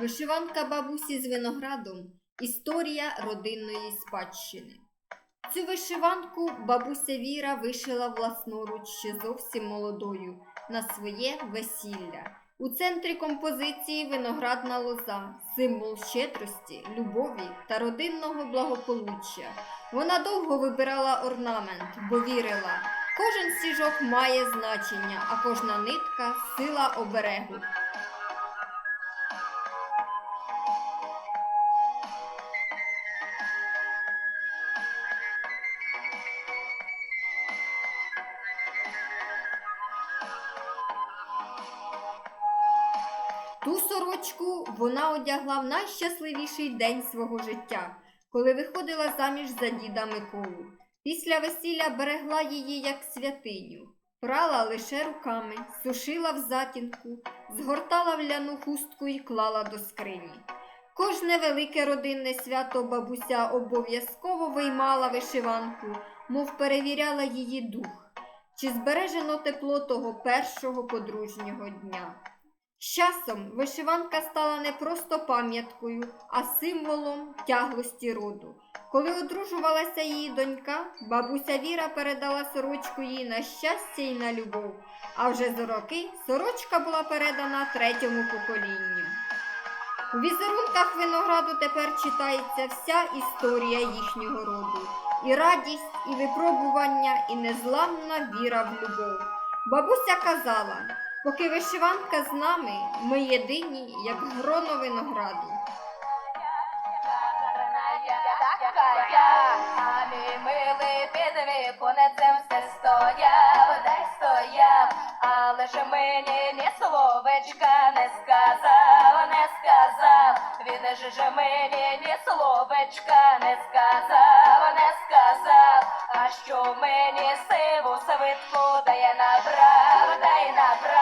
Вишиванка бабусі з виноградом історія родинної спадщини. Цю вишиванку бабуся Віра вишила власноруч ще зовсім молодою на своє весілля. У центрі композиції виноградна лоза, символ щедрості, любові та родинного благополуччя. Вона довго вибирала орнамент, бо вірила, кожен стіжок має значення, а кожна нитка сила оберегу. Ту сорочку вона одягла в найщасливіший день свого життя, коли виходила заміж за діда Миколу. Після весілля берегла її як святиню, прала лише руками, сушила в затінку, згортала в ляну хустку і клала до скрині. Кожне велике родинне свято бабуся обов'язково виймала вишиванку, мов перевіряла її дух, чи збережено тепло того першого подружнього дня. З часом вишиванка стала не просто пам'яткою, а символом тяглості роду. Коли одружувалася її донька, бабуся Віра передала сорочку їй на щастя і на любов, а вже за роки сорочка була передана третьому поколінню. У візерунках винограду тепер читається вся історія їхнього роду, і радість, і випробування, і незламна віра в любов. Бабуся казала, поки вишиванка з нами, ми єдині, як гроно винограду. Дай стояв, але ж мені ні словечка не сказав, не сказав, він же мені ні словечка не сказав, не сказав, а що мені сиву свитку дає набрав, дай набрав.